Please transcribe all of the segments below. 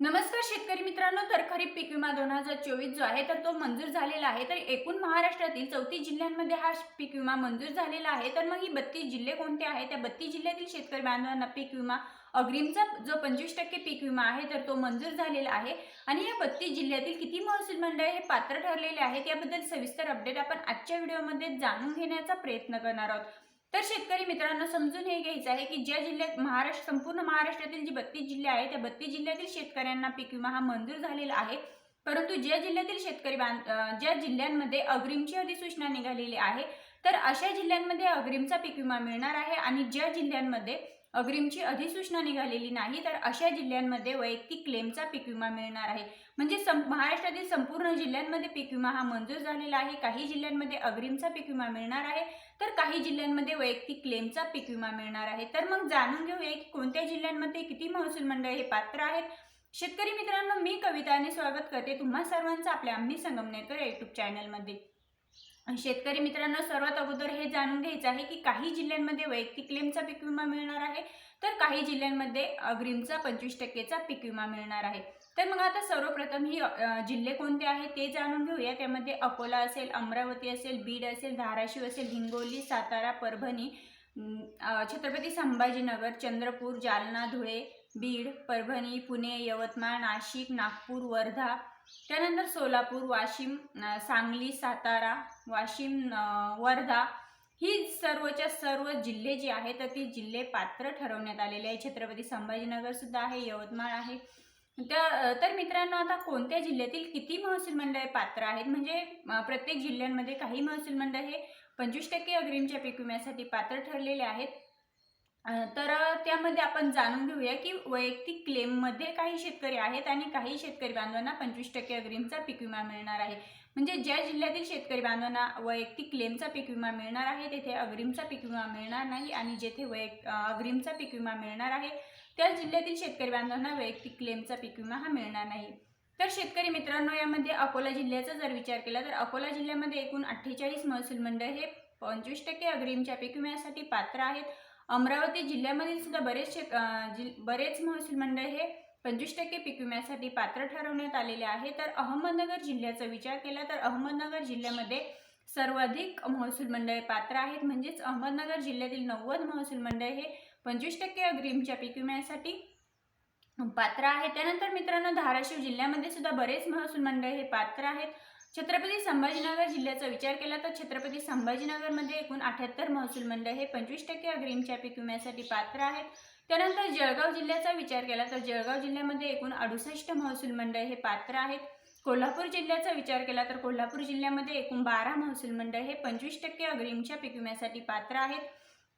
नमस्कार शेतकरी मित्रांनो तर खरीप पीक विमा दोन हजार चोवीस जो आहे तर तो मंजूर झालेला आहे. तर एकूण महाराष्ट्रातील चौतीस जिल्ह्यांमध्ये हा पीक विमा मंजूर झालेला आहे. तर मग ही बत्तीस जिल्हे कोणते आहेत? त्या बत्तीस जिल्ह्यातील शेतकरी बांधवांना पीक विमा अग्रिमचा जो पंचवीस टक्के पीक विमा आहे तर तो मंजूर झालेला आहे. आणि या बत्तीस जिल्ह्यातील किती महसूल मंडळ हे पात्र ठरलेले आहेत याबद्दल सविस्तर अपडेट आपण आजच्या व्हिडिओमध्ये जाणून घेण्याचा प्रयत्न करणार आहोत. तर शेतकरी मित्रांनो समजून हे घ्यायचं आहे की ज्या जिल्ह्यात महाराष्ट्र संपूर्ण महाराष्ट्रातील जी बत्तीस जिल्हे आहेत त्या बत्तीस जिल्ह्यातील शेतकऱ्यांना पीक विमा हा मंजूर झालेला आहे. परंतु ज्या जिल्ह्यातील शेतकरी बांध ज्या जिल्ह्यांमध्ये अग्रिमची अधिसूचना निघालेली आहे तर अशा जिल्ह्यांमध्ये अग्रिमचा पीक विमा मिळणार आहे आणि ज्या जिल्ह्यांमध्ये अग्रिमची अधिसूचना निघालेली नाही तर अशा जिल्ह्यांमध्ये वैयक्तिक क्लेमचा पीक विमा मिळणार आहे. म्हणजे सं महाराष्ट्रातील संपूर्ण जिल्ह्यांमध्ये पीक विमा हा मंजूर झालेला आहे. काही जिल्ह्यांमध्ये अग्रिमचा पीक विमा मिळणार आहे तर काही जिल्ह्यांमध्ये वैयक्तिक क्लेमचा पीक विमा मिळणार आहे. तर मग जाणून घेऊया की कोणत्या जिल्ह्यांमध्ये किती महसूल मंडळ हे पात्र आहेत. शेतकरी मित्रांनो मी कविताने स्वागत करते तुम्हा सर्वांचं आपल्या आम्ही संगमनेरकर युट्यूब चॅनलमध्ये शेतकरी मित्रांनो सर्वात अगोदर हे जाणून घ्यायचं आहे की काही जिल्ह्यांमध्ये वैयक्तिक क्लेमचा पीक विमा मिळणार आहे तर काही जिल्ह्यांमध्ये अग्रिमचा पंचवीस टक्केचा पीक विमा मिळणार आहे. तर मग आता सर्वप्रथम ही जिल्हे कोणते आहेत ते जाणून घेऊया. त्यामध्ये अकोला असेल अमरावती असेल बीड असेल धाराशिव असेल हिंगोली सातारा परभणी छत्रपती संभाजीनगर चंद्रपूर जालना धुळे बीड परभणी पुणे यवतमाळ नाशिक नागपूर वर्धा त्यानंतर सोलापूर वाशिम सांगली सातारा वाशिम वर्धा ही सर्वच्या सर्व जिल्हे जे आहेत तर ती जिल्हे पात्र ठरवण्यात आलेले आहे छत्रपती संभाजीनगर सुद्धा आहे यवतमाळ आहे. त्या तर मित्रांनो आता कोणत्या जिल्ह्यातील किती महसूल मंडळे पात्र आहेत? म्हणजे प्रत्येक जिल्ह्यांमध्ये काही महसूल मंडळ हे पंचवीस टक्के अग्रिमच्या पीक विम्यासाठी पात्र ठरलेले आहेत. तर त्यामध्ये आपण जाणून घेऊया की वैयक्तिक क्लेममध्ये काही शेतकरी आहेत आणि काही शेतकरी बांधवांना पंचवीस टक्के अग्रिमचा पीक विमा मिळणार आहे. म्हणजे ज्या जिल्ह्यातील शेतकरी बांधवांना वैयक्तिक क्लेमचा पीक विमा मिळणार आहे तेथे अग्रिमचा पीक विमा मिळणार नाही आणि जेथे वैयक् अग्रिमचा पीक विमा मिळणार आहे त्या जिल्ह्यातील शेतकरी बांधवांना वैयक्तिक क्लेमचा पीक विमा हा मिळणार नाही. तर शेतकरी मित्रांनो यामध्ये अकोला जिल्ह्याचा जर विचार केला तर अकोला जिल्ह्यामध्ये एकूण अठ्ठेचाळीस महसूल मंडळ हे पंचवीस टक्के अग्रिमच्या पीक विम्यासाठी पात्र आहेत. अमरावती जिल्ह्यामधील सुद्धा बरेचसे शेत बरेच महसूल मंडळ हे पंचवीस टक्के पीक विम्यासाठी पात्र ठरवण्यात आलेले आहे. तर अहमदनगर जिल्ह्याचा विचार केला तर अहमदनगर जिल्ह्यामध्ये सर्वाधिक महसूल मंडळे पात्र आहेत. म्हणजेच अहमदनगर जिल्ह्यातील नव्वद महसूल मंडळ हे पंचवीस टक्के अग्रिमच्या पीक विम्यासाठी पात्र आहे त्यानंतर मित्रांनो धाराशिव जिल्ह्यामध्ये सुद्धा बरेच महसूल मंडळ हे पात्र आहेत. छत्रपती संभाजीनगर जिल्ह्याचा विचार केला तर छत्रपती संभाजीनगरमध्ये एकूण अठ्याहत्तर महसूल मंडळ हे पंचवीस टक्के अग्रिमच्या पीक विम्यासाठी पात्र आहेत. त्यानंतर जळगाव जिल्ह्याचा विचार केला तर जळगाव जिल्ह्यामध्ये एकूण अडुसष्ट महसूल मंडळ हे पात्र आहेत. कोल्हापूर जिल्ह्याचा विचार केला तर कोल्हापूर जिल्ह्यामध्ये एकूण बारा महसूल मंडळ हे पंचवीस टक्के अग्रिमच्या पीक विम्यासाठी पात्र आहेत.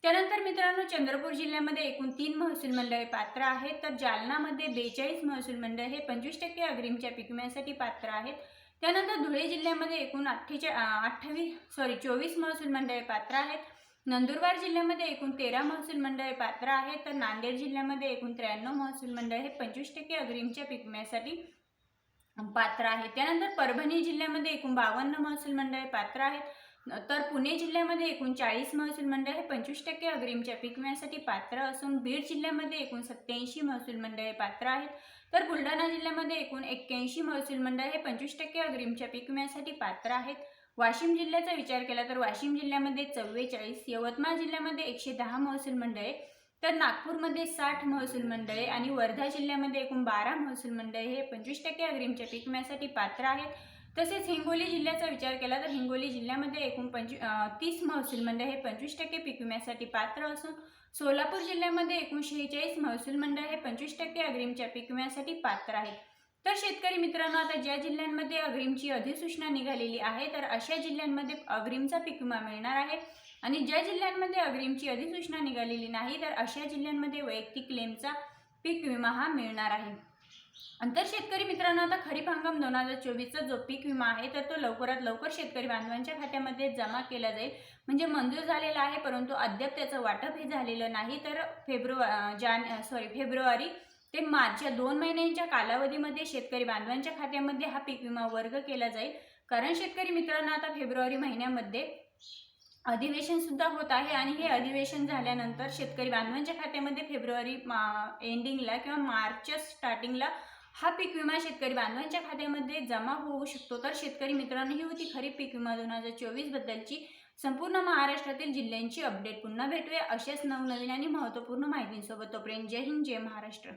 त्यानंतर मित्रांनो चंद्रपूर जिल्ह्यामध्ये एकूण तीन महसूल मंडळे पात्र आहेत. तर जालनामध्ये बेचाळीस महसूल मंडळ हे पंचवीस टक्के अग्रिमच्या पीक विम्यासाठी पात्र आहेत. त्यानंतर धुळे जिल्ह्यामध्ये एकूण अठ्ठेचे अठ्ठावीस सॉरी चोवीस महसूल मंडळे पात्र आहेत. नंदुरबार जिल्ह्यामध्ये एकूण तेरा महसूल मंडळे पात्र आहेत. तर नांदेड जिल्ह्यामध्ये एकूण त्र्याण्णव महसूल मंडळ हे पंचवीस टक्के अग्रिमच्या पिकण्यासाठी पात्र आहे त्यानंतर परभणी जिल्ह्यामध्ये एकूण बावन्न महसूल मंडळे पात्र आहेत. तर पुणे जिल्ह्यामध्ये एकूण चाळीस महसूल मंडळ हे पंचवीस टक्के अग्रिमच्या पिकण्यासाठी पात्र असून बीड जिल्ह्यामध्ये एकूण सत्याऐंशी महसूल मंडळे पात्र आहेत. तर बुलढाणा जिल्ह्यामध्ये एकूण एक्क्याऐंशी महसूल मंडळ हे पंचवीस टक्के अग्रिमच्या पीक विम्यासाठी पात्र आहेत. वाशिम जिल्ह्याचा विचार केला तर वाशिम जिल्ह्यामध्ये चव्वेचाळीस यवतमाळ जिल्ह्यामध्ये एकशे दहा महसूल मंडळे तर नागपूरमध्ये साठ महसूल मंडळे आणि वर्धा जिल्ह्यामध्ये एकूण बारा महसूल मंडळे हे पंचवीस टक्के अग्रिमच्या पीक विम्यासाठी पात्र आहेत. तसेच हिंगोली जिल्ह्याचा विचार केला तर हिंगोली जिल्ह्यामध्ये एकूण पंचवी तीस महसूल मंडळ हे पंचवीस टक्के पीक विम्यासाठी पात्र असून सोलापूर जिल्ह्यामध्ये एकूण शेहेचाळीस महसूल मंडळ हे पंचवीस टक्के अग्रिमच्या पीक विम्यासाठी पात्र आहेत. तर शेतकरी मित्रांनो आता ज्या जिल्ह्यांमध्ये अग्रिमची अधिसूचना निघालेली आहे तर अशा जिल्ह्यांमध्ये अग्रिमचा पीक विमा मिळणार आहे. आणि ज्या जिल्ह्यांमध्ये अग्रिमची अधिसूचना निघालेली नाही तर अशा जिल्ह्यांमध्ये वैयक्तिक क्लेमचा पीक विमा हा मिळणार आहे. अंतर शेतकरी मित्रांनो आता खरीप हंगाम दोन हजार चोवीसचा जो पीक विमा आहे तर तो लवकरात लवकर शेतकरी बांधवांच्या खात्यामध्ये जमा केला जाईल. म्हणजे मंजूर झालेला आहे परंतु अद्याप त्याचं वाटप हे झालेलं नाही. तर फेब्रुवारी जान सॉरी फेब्रुवारी ते मार्च या दोन महिन्यांच्या कालावधीमध्ये शेतकरी बांधवांच्या खात्यामध्ये हा पीक विमा वर्ग केला जाईल. कारण शेतकरी मित्रांनो आता फेब्रुवारी महिन्यामध्ये अधिवेशन सुद्धा होत आहे आणि हे अधिवेशन झाल्यानंतर शेतकरी बांधवांच्या खात्यामध्ये फेब्रुवारी एंडिंगला किंवा मार्चच्या स्टार्टिंगला हा पीक विमा शेतकरी बांधवांच्या खात्यामध्ये जमा होऊ शकतो. तर शेतकरी मित्रांनो ही होती खरीप पीक विमा दोन हजार चोवीस बद्दलची संपूर्ण महाराष्ट्रातील जिल्ह्यांची अपडेट पुन्हा भेटूया अशाच नवनवीन आणि महत्त्वपूर्ण माहितींसोबत. तोपर्यंत जय हिंद जय महाराष्ट्र.